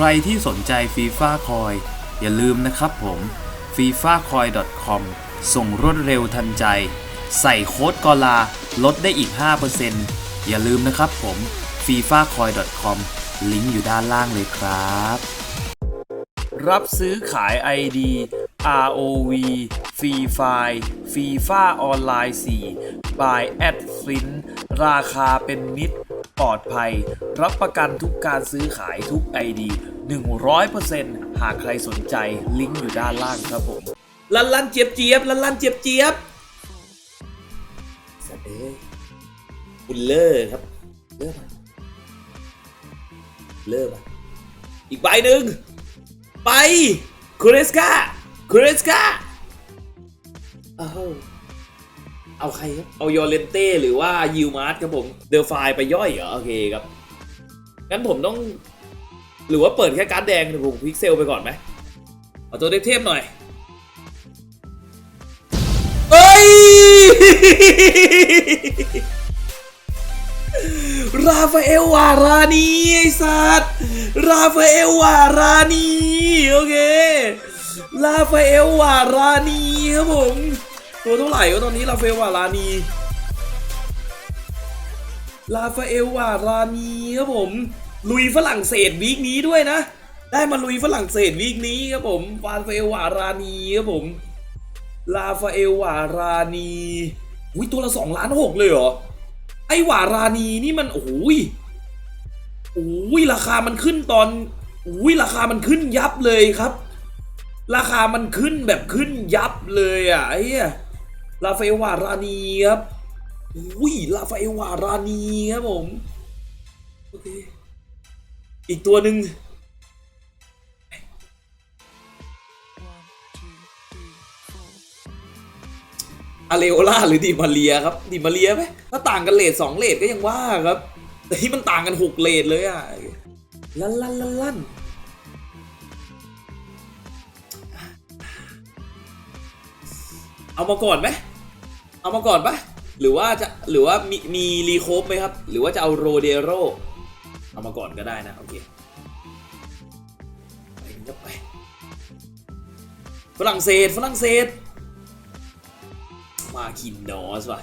ใครที่สนใจฟีฟ่าคอยอย่าลืมนะครับผม f i f a c o i com ส่งรวดเร็วทันใจ ใส่โค้ดกอลาลดได้อีก 5%อย่าลืมนะครับผม f i f a c o i com ลิงก์อยู่ด้านล่างเลยครับ รับซื้อขาย ID ROV Free Fire FIFA ออนไลน์4 by a d f i n ราคาเป็นมิตร ปลอดภัย รับประกันทุกการซื้อขายทุก ID 100%หากใครสนใจลิงก์อยู่ด้านล่างครับผมลันลันเจี๊ยบเจี๊ยบลันลันเจี๊ยบเจี๊ยบสัตว์คุณเลิกครับเลิกอะเลิกอะอีกใบหนึ่งไปคูเรสกาคูเรสกาเอา เอาใครครับ เอายอเลนเต้หรือว่ายิวมาร์ทครับผม เดลไฟไปย่อยเหรอ โอเคครับ งั้นผมต้อง หรือว่าเปิดแค่การ์ดแดงผมพิกเซลไปก่อนไหมเอาตัวเทพๆหน่อยเอ้ย ราฟาเอลวารานีไอสัตว์ราฟาเอลวารานีโอเค ราฟาเอลวารานีครับผม ตัวเท่าไหร่วะตอนนี้ราฟาเอลวารานีราฟาเอลวารานีครับผม ลุยฝรั่งเศสวีคนี้ด้วยนะ ได้มาลุยฝรั่งเศสวีคนี้ครับผมราฟาเอลวารานีครับผม ลาฟาเอลวารานีอุ้ยตัวละสองล้านหกเลยเหรอ ไอหวารานีนี่มันโอ้ยโอ้ยราคามันขึ้นตอนโอ้ยราคามันขึ้นยับเลยครับ ราคามันขึ้นแบบขึ้นยับเลยอะไอ้ ลาฟาเอลวารานีครับโอ้ยลาฟาเอลวารานีครับผมโอเคอีกตัวหนึ่งอาเลโอล่าหรือดิมาเรียครับดิมาเรียไหมถ้าต่างกันเลทสองเลทก็ยังว่าครับแต่ที่มันต่างกันหกเลทเลยอะลั่นลั่นลั่นลั่นเอามาก่อนไหม เอามาก่อนปะหรือว่าจะหรือว่ามีมีรีโคฟไหมครับ หรือว่าจะเอาโรเดโรเอามาก่อนก็ได้นะ โอเคไปไปฝรั่งเศสฝรั่งเศส มาคินนอสว่ะ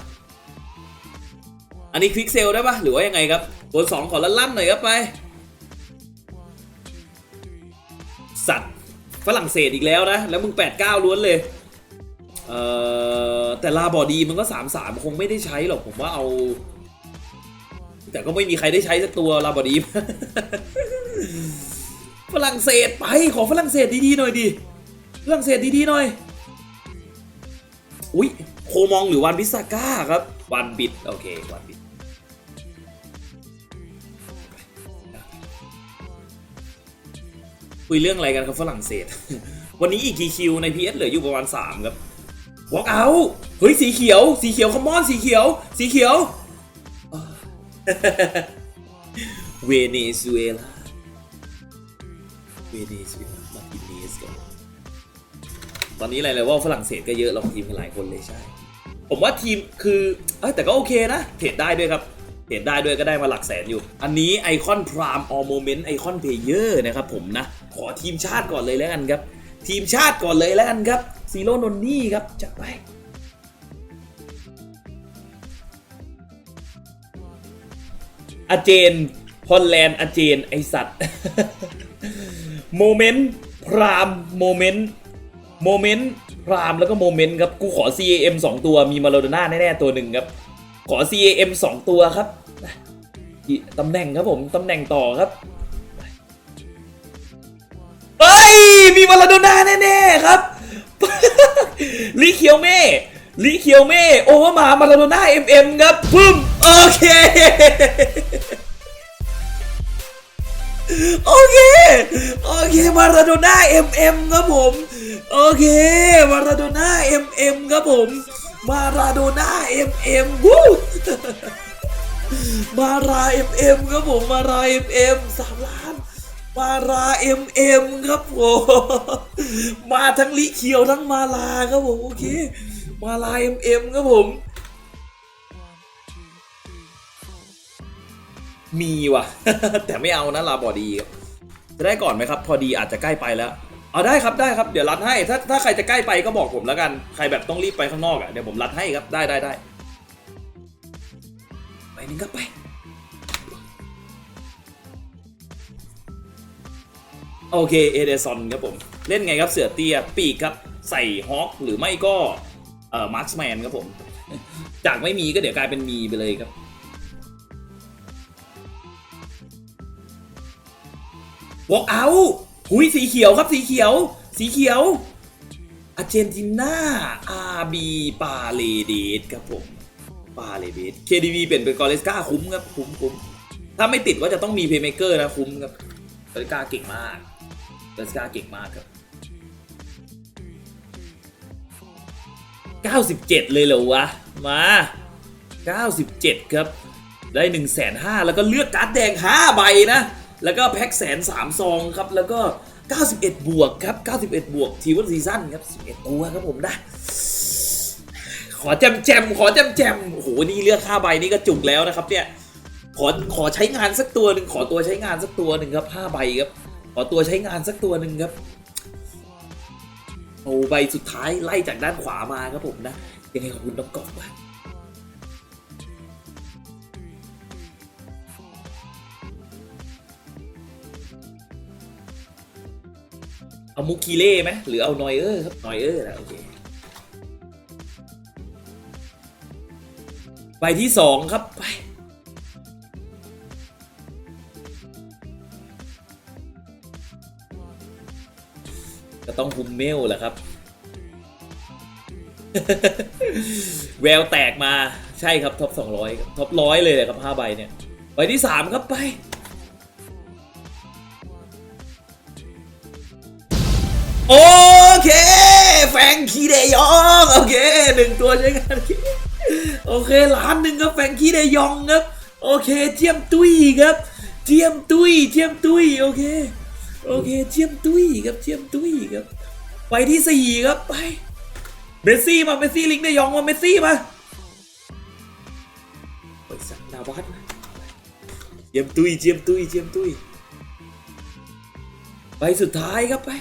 อันนี้ควิกเซลได้ปะหรือว่ายังไงครับบนสองขอลั่นๆหน่อยครับไป สัตว์ฝรั่งเศสอีกแล้วนะ แล้วมึง 8-9 ล้วนเลย เอ่อ แต่ลาบอดีมันก็3-3คงไม่ได้ใช้หรอกผมว่าเอา แต่ก็ไม่มีใครได้ใช้สักตัวลาบอดี ฝรั่งเศสไปขอฝรั่งเศสดีๆหน่อยดิฝรั่งเศสดีๆหน่อย อุ้ยโคมองหรือวันพิซาก้าครับ วันบิดโอเควันบิดคุยเรื่องอะไรกันครับฝรั่งเศส วันนี้อีกกี่คิวใน PS เหลืออยู่ประมาณ 3 ครับ walk out เเฮ้ยสีเขียว สีเขียวคอมมอนสีเขียว สีเขียวเวเนซุเอลาเวเนซุเอลามาติเนสกันตอนนี้อะไรเลยว่าฝรั่งเศสก็เยอะลองทีมกันหลายคนเลยใช่ ผมว่าทีมคือเอ้แต่ก็โอเคนะเทรดได้ด้วยครับเทรดได้ด้วยก็ได้มาหลักแสนอยู่ อันนี้ไอคอนพรามออโมเมนต์ไอคอนเพเยอร์นะครับผมนะ ขอทีมชาติก่อนเลยแล้วกันครับ ทีมชาติก่อนเลยแล้วกันครับซีโร่นนนี่ครับจัดไป อาเจนฮอลแลนด์อาเจนไอสัตว์โมเมนต์พรามโมเมนต์โมเมนต์พรามแล้วก็โมเมนต์ครับ กูขอ CAM 2 ตัวมีมาโลโดน่าแน่ ๆ ตัวหนึ่งครับ ขอ CAM 2 ตัวครับตำแหน่งครับผม ตำแหน่งต่อครับเฮ้ย มีมาลาโดน่าแน่ ๆ ครับลิเคียวเม่ลิเคียวเม่โอเวอร์มามาลาโดน่า MM ครับพึ่ม โอเค โอเค โอเค มาราโดน่า MM ครับผม โอเค มาราโดน่า MM ครับผม มาราโดน่า MM วู้มารา MM ครับผม มารา MM สามล้านมารา MM ครับผมมาทั้งลิเขียวทั้งมาลาครับผม โอเค มาลา MM ครับผม มีว่ะ แต่ไม่เอานะลาบอดีครับจะได้ก่อนไหมครับ พอดีอาจจะใกล้ไปแล้วเอาได้ครับได้ครับเดี๋ยวรัดให้ ถ้าถ้าใครจะใกล้ไปก็บอกผมแล้วกันใครแบบต้องรีบไปข้างนอกอะเดี๋ยวผมรัดให้ครับได้ได้ได้ไปนึงครับไปโอเคเอเดซอนครับผม เล่นไงครับเสือเตี้ยปีกครับ ใส่ฮอคหรือไม่ก็เอ่อมาร์คแมนครับผม จากไม่มีก็เดี๋ยวกลายเป็นมีไปเลยครับ วอล์กเอาหุยสีเขียวครับสีเขียว สีเขียวอาร์เจนตินาอาบีปาเลเดสครับผมปาเลเดส KDB เปลี่ยนเป็นกอเลสกาคุ้มครับคุ้มคุ้มถ้าไม่ติดว่าจะต้องมีเพย์เมเกอร์นะคุ้มครับกอเลสกาเก่งมากกอเลสกาเก่งมากครับ97 เลยเหรอวะ มา 97 ครับ ได้1นึ่งแสนห้าแล้วก็เลือกการ์ดแดง 5 ใบนะ แล้วก็แพ็คแสนสามซองครับ แล้วก็ 91 บวกครับ 91 บวกทีวันซีซั่นครับ 11 ตัวครับผมนะ ขอแจมแจมขอแจมแจมโอ้โห นี่เลือก5ใบนี่ก็จุกแล้วนะครับเนี่ย ขอ ขอใช้งานสักตัวหนึ่งขอตัวใช้งานสักตัวหนึ่งครับ5ใบครับ ขอตัวใช้งานสักตัวหนึ่งครับโอ้ใบสุดท้ายไล่จากด้านขวามาครับผมนะ ยังไงขอบคุณน้องกอบมาก เอามุกคีเล่ไหมหรือเอานอยเออร์ครับนอยเออร์นะโอเคใบที่สองครับไปก็ต้องคุมเมลแหละครับ แววแตกมาใช่ครับท็อป200ครับท็อปร้อยเลยเลยครับ5ใบเนี่ยใบที่3ครับไป โอเค แฟงคีเดยองโอเคหนึ่งตัวใช้งานโอเคล้านหนึ่งครับแฟงคีเดยองครับ โอเคเจียมตุ้ยครับ เจียมตุ้ยเจียมตุ้ยโอเคโอเคเจียมตุ้ยครับเจียมตุ้ยครับไปที่สี่ครับไปเมสซี่มาเมสซี่ลิงก์ได้ยองมาเมสซี่มาไปสักดาวัดเจียมตุ้ยเจียมตุ้ยเจียมตุ้ยไปสุดท้ายครับไป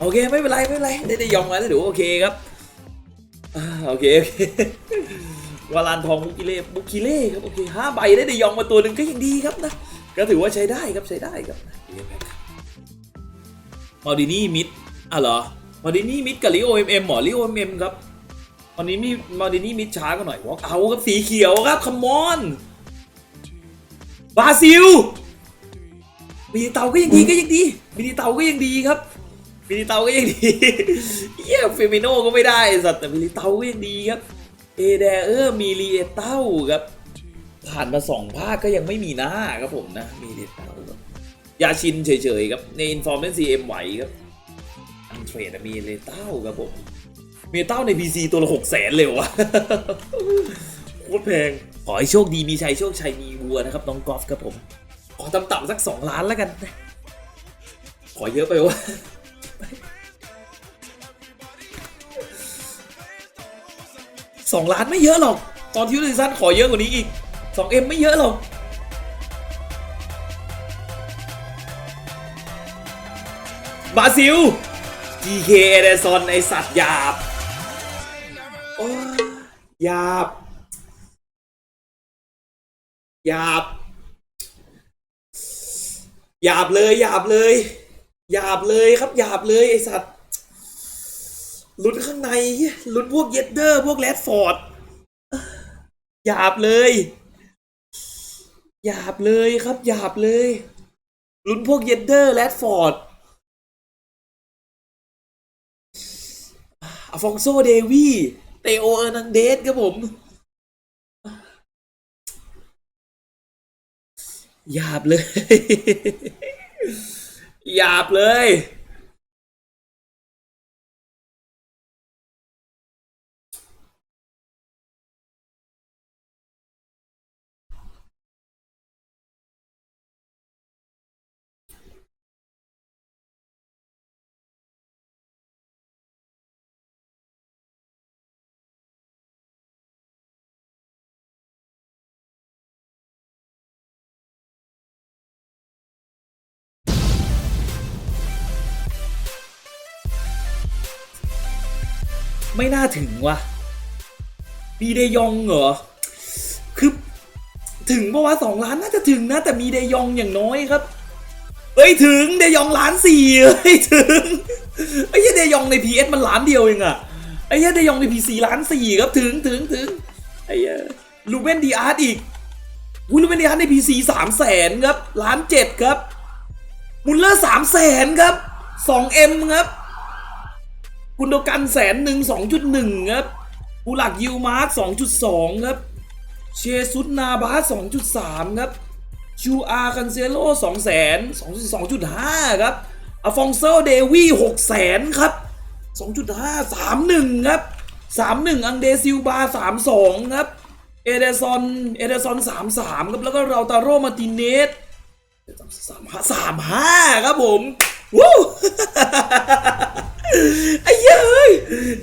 โอเคไม่เป็นไรไม่เป็นไรได้ได้ยองมาแล้วดี๋ยวโอเคครับโอเคโอเควาลานทองบุกิเล่บุกิเล่ครับโอเคห้าใบได้ได้ยองมาตัวหนึ่งก็ยังดีครับนะก็ถือว่าใช้ได้ครับใช้ได้ครับมอดินี่มิดอะเหรอมอดินี่มิดกับลิโอเอ็มเอ็มหมอลิโอเอ็มเอ็มครับมอดินี่มอดินี่มิดช้าก็หน่อยวอล์กเอาครับสีเขียวครับคัมมอนบราซิลมีเตาก็ยังดีก็ยังดีมีเตาก็ยังดีครับ มีเตาก็ยังดีเยี่ยเฟมิโนก็ไม่ได้สัตว์แต่มีเตาก็ยังดีครับ เอเดเออร์มีรีเอเต้าครับ ผ่านมาสองภาคก็ยังไม่มีหน้าครับผมนะ มีเอเต้ายาชินเฉยๆครับ ในอินฟอร์เมนซีเอ็มไหวครับ อันเทรดมีเรเต้าครับผม มีเต้าใน PC ตัวละหกแสนเลยวะโคตรแพง ขอให้โชคดีมีชัยโชคชัยมีวัวนะครับน้องกอล์ฟครับผม ขอต่ำๆสักสองล้านแล้วกัน ขอเยอะไปวะ สองล้านไม่เยอะหรอก ตอนที่ลิซันขอเยอะกว่านี้อีกสองเอ็มไม่เยอะหรอกบราซิล GK เอเดซอนไอสัตว์หยาบโอ้หยาบหยาบหยาบเลยหยาบเลย หยาบเลยครับหยาบเลยไอสัตว์ลุ้นข้างในลุ้นพวกเยดเดอร์ พวกแรดฟอร์ดหยาบเลยหยาบเลยครับหยาบเลยลุ้นพวกเยดเดอร์แรดฟอร์ดอฟองโซเดวี่เตโอเออร์นันเดสครับผมหยาบเลย หยาบเลย ไม่น่าถึงว่ะมีเดยองเหรอ คือถึงปะวะสองล้านน่าจะถึงนะ แต่มีเดยองอย่างน้อยครับเฮ้ยถึงเดยองล้านสี่เฮ้ยถึงไอ้เหี้ยเดยองใน PS มันล้านเดียวเองอะไอ้เหี้ยเดยองใน PC ล้านสี่ครับถึงถึงถึงไอ้เหี้ยลูเบนดีอาร์ตอีกวูลูเบนดีอาร์ตใน PC สามแสนครับล้านเจ็ดครับมุลเลอร์สามแสนครับสองเอ็มครับ กุนโดกันแสนหนึ่งสองจุดหนึ่งครับบูหลักยิวมาร์สสองจุดสองครับเชซุดนาบาสสองจุดสามครับชูอาคันเซโลสองแสนสองสองจุดห้าครับอฟองโซเดวีหกแสนครับสองจุดห้าสามหนึ่งครับสามหนึ่งอังเดซิลบาสามสองครับ เอเดซอนเอเดซอนสามสามครับ แล้วก็เราตาโรมาติเนสสามห้าสามห้าครับผมวู้ ไอ้เยเอ้ย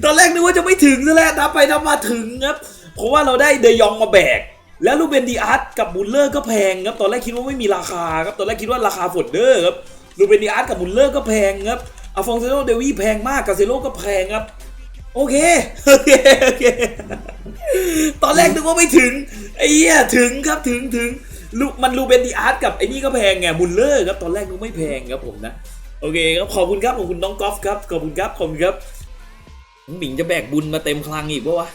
ตอนแรกนึกว่าจะไม่ถึงซะแล้วนับไปนับมาถึงครับเพราะว่าเราได้เดยองมาแบก แล้วลูเบนดีอาร์ตกับบุลเลอร์ก็แพงครับตอนแรกคิดว่าไม่มีราคาครับตอนแรกคิดว่าราคาฝดเดอร์ครับลูเบนดีอาร์ตกับบุลเลอร์ก็แพงครับอาฟองเซโลเดวี่แพงมากกาเซโลก็แพงครับ โอเคโอเคโอเคตอนแรกนึกว่าไม่ถึงไอ้เหี้ยถึงครับถึงถึงลูมันลูเบนดีอาร์ตกับไอ้นี่ก็แพงไงบุลเลอร์ครับตอนแรกนึกไม่แพงครับผมนะ โอเคครับขอบคุณครับขอบคุณน้องกอล์ฟครับขอบคุณครับขอบคุณครับน้องหมิงจะแบกบุญมาเต็มคลังอีกปะวะ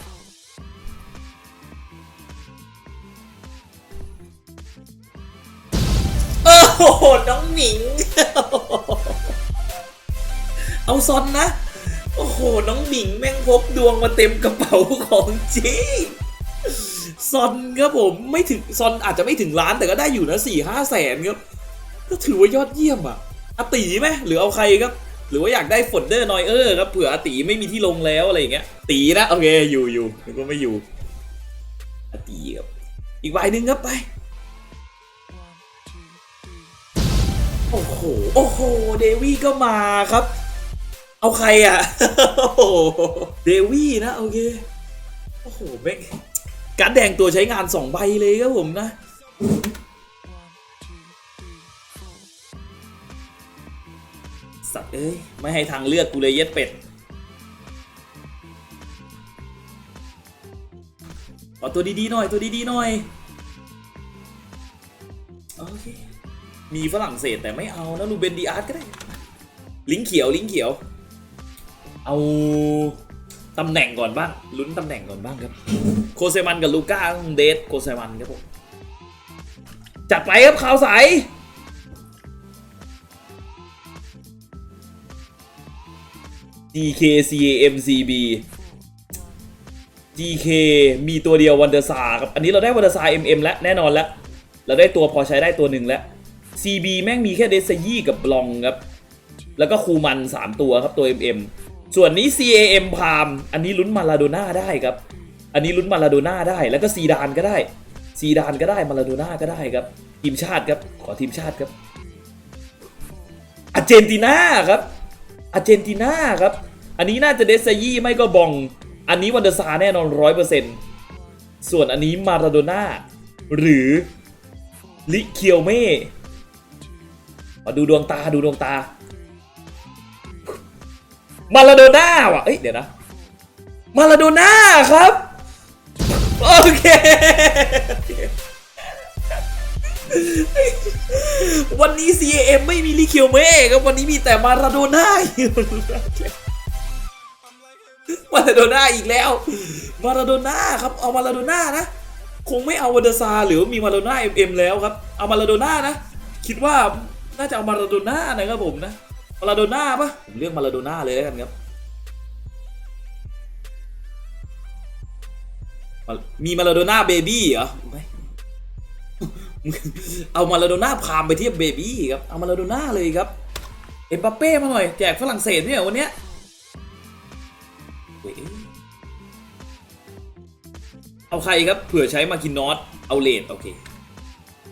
โอ้โหน้องหมิง เอาซอนนะ โอ้โห น้องหมิงแม่งพกดวงมาเต็มกระเป๋าของจริงซอนครับผมไม่ถึงซอนอาจจะไม่ถึงล้านแต่ก็ได้อยู่นะสี่ห้าแสนครับ ก็ถือว่ายอดเยี่ยมอะ อาตีไหมหรือเอาใครครับ หรือว่าอยากได้ฝนเดอร์นอยเออร์ครับเผื่ออาตีไม่มีที่ลงแล้วอะไรอย่างเงี้ย ตีนะโอเคอยู่อยู่นึกว่าไม่อยู่อาตีครับอีกใบหนึ่งครับไปโอ้โหโอ้โหเดวี่ก็มาครับ เอาใครอะโอ้โหเดวี่นะโอเคโอ้โหแม่งการแดงตัวใช้งานสองใบเลยครับผมนะ สัตว์เอ้ย ไม่ให้ทางเลือกกูเลยเย็ดเป็ดขอตัวดีๆหน่อยตัวดีๆหน่อย โอเค มีฝรั่งเศสแต่ไม่เอานะลูเบนดีอาร์ตก็ได้ ลิงเขียวลิงเขียว เอาตำแหน่งก่อนบ้างลุ้นตำแหน่งก่อนบ้างครับ โคเซมันกับลูก้าต้องเดทโคเซมันครับผมจัดไปครับข่าวใส DKCAMCB GK มีตัวเดียววันเดอร์ซาครับ อันนี้เราได้วันเดอร์ซา MM แล้วแน่นอนแล้ว เราได้ตัวพอใช้ได้ตัวหนึ่งแล้ว CB แม่งมีแค่เดซยี่กับบลองครับ แล้วก็คูมัน 3 ตัวครับตัว MM ส่วนนี้ CAM พาม อันนี้ลุ้นมาลาโดน่าได้ครับ อันนี้ลุ้นมาลาโดน่าได้ แล้วก็ซีดานก็ได้ ซีดานก็ได้ มาลาโดน่าก็ได้ครับ ทีมชาติครับ ขอทีมชาติครับอาร์เจนตินาครับ อาร์เจนตินาครับ อันนี้น่าจะเดซยี่ไม่ก็บอง อันนี้วันเดอร์ซาแน่นอนร้อยเปอร์เซ็นต์ส่วนอันนี้มาราโดน่าหรือลิเคียวเม่มาดูดวงตาดูดวงตา มาราโดน่าว่ะ เอ้ยเดี๋ยวนะ มาราโดน่าครับ โอเค วันนี้ CAM ไม่มีลิเคียวเม่ครับวันนี้มีแต่มาราโดน่ามาราโดน่าอีกแล้ว มาราโดน่าครับเอามาราโดน่านะ คงไม่เอาวันเดซาหรือมีมาราโดน่าเอ็มแล้วครับ เอามาราโดน่านะ คิดว่าน่าจะเอามาราโดน่านะครับผมนะ มาราโดน่าปะผมเลือกมาราโดน่าเลยแล้วกันครับมีมาราโดน่าเบบี้เหรอไม่ เอามาราโดน่าพามไปเทียบเบบี้ครับ เอามาราโดน่าเลยครับ เอ็มบัปเป้มาหน่อย แจกฝรั่งเศสเนี่ยวันเนี้ยเอาใครครับ เผื่อใช้มาคินนอตเอาเลดโอเค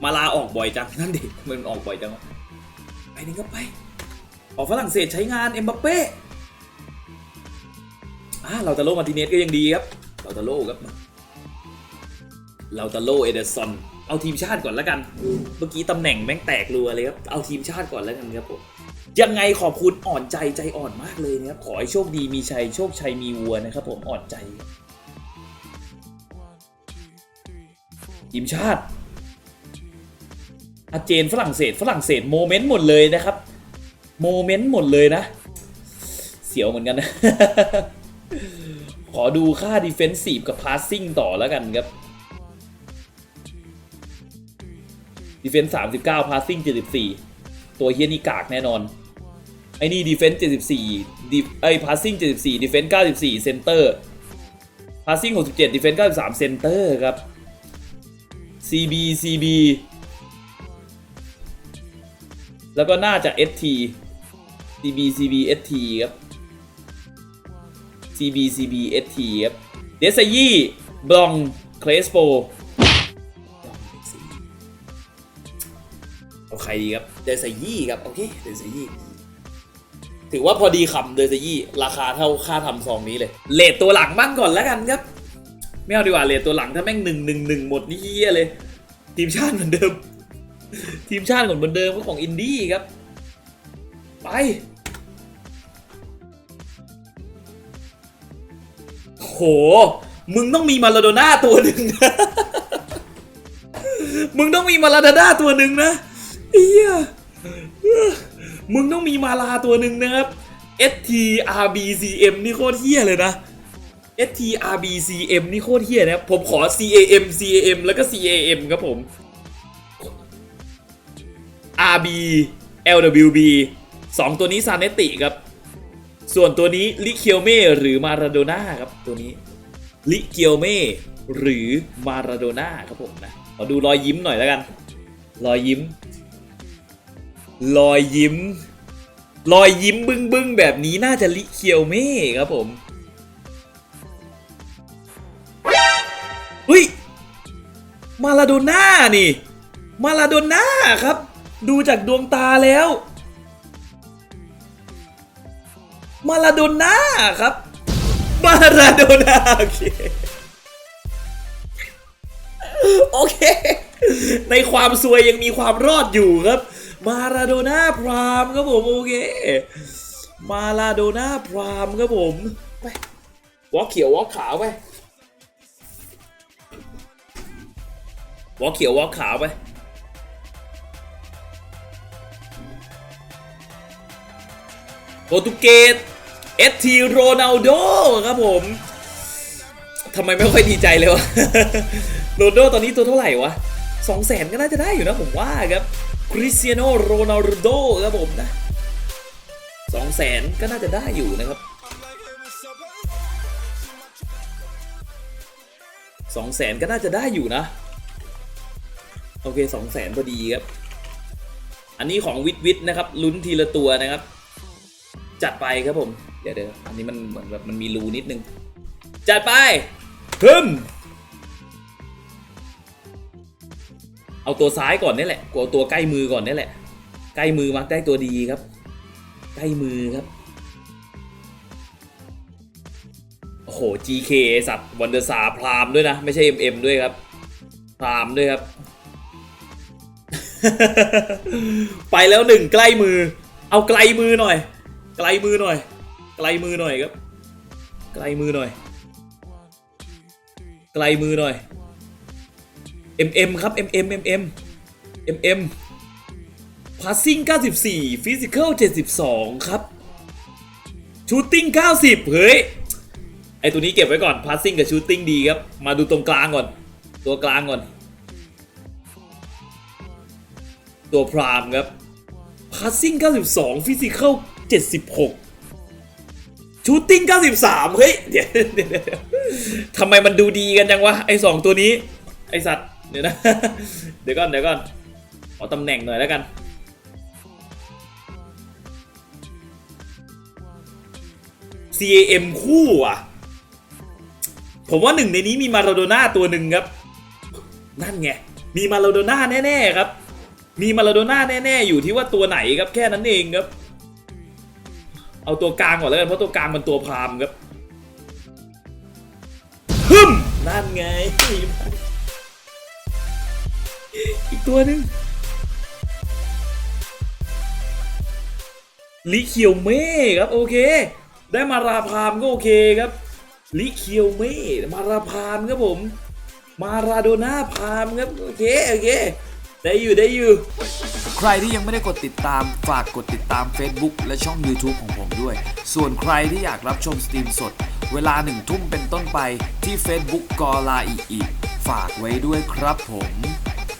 มาลาออกบ่อยจังนั่นดิมันออกบ่อยจังไปนึ่งก็ไป ออกฝรั่งเศสใช้งานเอ็มบัปเป้อ่าเราตะโลมาติเนสก็ยังดีครับ เราตะโลครับเราตาโลเอเดอร์สัน เอาทีมชาติก่อนแล้วกัน เมื่อกี้ตำแหน่งแม่งแตกรัวเลยครับ เอาทีมชาติก่อนแล้วกันครับผม ยังไงขอบคุณอ่อนใจใจอ่อนมากเลยนะครับ ขอให้โชคดีมีชัย โชคชัยมีวัวนะครับผมอ่อนใจ ทีมชาติอาเจนฝรั่งเศสฝรั่งเศสโมเมนต์หมดเลยนะครับ โมเมนต์หมดเลยนะ เสียวเหมือนกันนะ ขอดูค่า defensive กับ passing ต่อแล้วกันครับ ดีเฟนซ์สามสิบเก้าพาสซิ่งเจ็ดสิบสี่ตัวเฮียนี่กากแน่นอน ไอ้นี่ดีเฟนซ์เจ็ดสิบสี่ดีไอ้พาสซิ่งเจ็ดสิบสี่ดีเฟนซ์เก้าสิบสี่เซนเตอร์พาสซิ่งหกสิบเจ็ดดีเฟนซ์เก้าสิบสามเซนเตอร์ครับซีบีซีบีแล้วก็น่าจะเอสทีดีบีซีบีเอสทีครับซีบีซีบีเอสทีครับ เดซายี่บลอง เคลสโป เอาใครดีครับ เดซยี่ครับ โอเค เดซยี่ ถือว่าพอดีคำเดซยี่ ราคาเท่าค่าทำซองนี้เลย เลทตัวหลังบ้างก่อนแล้วกันครับ ไม่เอาดีกว่าเลทตัวหลังถ้าแม่งหนึ่งหนึ่งหนึ่งหมดนี่เฮียเลย ทีมชาติเหมือนเดิม ทีมชาติเหมือนเดิมก็ของอินดี้ครับ ไปโห มึงต้องมีมาลาโดน่าตัวหนึ่งนะมึงต้องมีมาลาโดน่าตัวหนึ่งนะ เอียมึงต้องมีมาลาตัวหนึ่งนะครับ STRBCM นี่โคตรเฮี้ยเลยนะ STRBCM นี่โคตรเฮี้ยนะครับผมขอ CAM CAM แล้วก็ CAM ครับผม RB LWB สองตัวนี้ซานเนติครับ ส่วนตัวนี้ลิเคียวเม่หรือมาราโดน่าครับตัวนี้ลิเคียวเม่หรือมาราโดน่าครับผมนะขอดูรอยยิ้มหน่อยแล้วกัน รอยยิ้ม รอยยิ้ม รอยยิ้มบึ้งบึ้งแบบนี้น่าจะลิเคียวเม่ครับผมอุ้ย มาราโดน่านี่ มาราโดน่าครับ ดูจากดวงตาแล้ว มาลาโดน่าครับ มาลาโดน่าโอเคโอเค ในความซวยยังมีความรอดอยู่ครับ มาลาโดน่าพรามครับผมโอเค มาลาโดน่าพรามครับผมไปวอลเขียววอลขาวไปวอลเขียววอลขาวไปโปรตุเกสเอสทีโรนัลโดครับผมทำไมไม่ค่อยดีใจเลยวะโรนัลโดตอนนี้ตัวเท่าไหร่วะสองแสนก็น่าจะได้อยู่นะผมว่าครับ คริสเตียโนโรนัลโดครับผมนะสองแสนก็น่าจะได้อยู่นะครับสองแสนก็น่าจะได้อยู่นะ โอเคสองแสนพอดีครับ อันนี้ของวิทวิทนะครับ ลุ้นทีละตัวนะครับ จัดไปครับผม เดี๋ยวเดี๋ยวอันนี้มันเหมือนแบบมันมีรูนิดนึง จัดไปฮึม เอาตัวซ้ายก่อนนี่แหละกูเอาตัวใกล้มือก่อนนี่แหละ ใกล้มือมักได้ตัวดีครับ ใกล้มือครับ โอ้โห GK สัตว์วันเดอร์ซาพรามด้วยนะ ไม่ใช่ MM ด้วยครับ พรามด้วยครับ ไปแล้วหนึ่งใกล้มือ เอาไกลมือหน่อย ไกลมือหน่อย ไกลมือหน่อยครับ ไกลมือหน่อย ไกลมือหน่อย MM ครับ MM MM MM passing 94 physical 72 ครับ shooting 90 เฮ้ย ไอตัวนี้เก็บไว้ก่อน passing กับ shooting ดีครับ มาดูตรงกลางก่อน ตัวกลางก่อน ตัวพรามครับ passing 92 physical 76 shooting 93 เฮ้ยเดี๋ยวเดี๋ยวเดี๋ยวทำไมมันดูดีกันจังวะ ไอสองตัวนี้ ไอสัตว์ เดี๋ยวนะ เดี๋ยวก่อนเดี๋ยวก่อนขอตำแหน่งหน่อยแล้วกัน CAM คู่อะ ผมว่าหนึ่งในนี้มีมาราโดน่าตัวหนึ่งครับ นั่นไง มีมาราโดน่าแน่ๆครับ มีมาราโดน่าแน่ๆอยู่ที่ว่าตัวไหนครับแค่นั้นเองครับ เอาตัวกลางก่อนแล้วกันเพราะตัวกลางมันตัวพรามครับ ฮึมนั่นไง อีกตัวหนึ่งลิเคียวเม่ครับโอเค ได้มาราพามก็โอเคครับลิเคียวเม่มาราพามครับผม มาราโดนาพามครับโอเคโอเคได้อยู่ได้อยู่ ใครที่ยังไม่ได้กดติดตามฝากกดติดตาม Facebook และช่อง YouTube ของผมด้วย ส่วนใครที่อยากรับชมสตรีมสด เวลาหนึ่งทุ่มเป็นต้นไปที่ Facebook กอลาอีอีฝากไว้ด้วยครับผม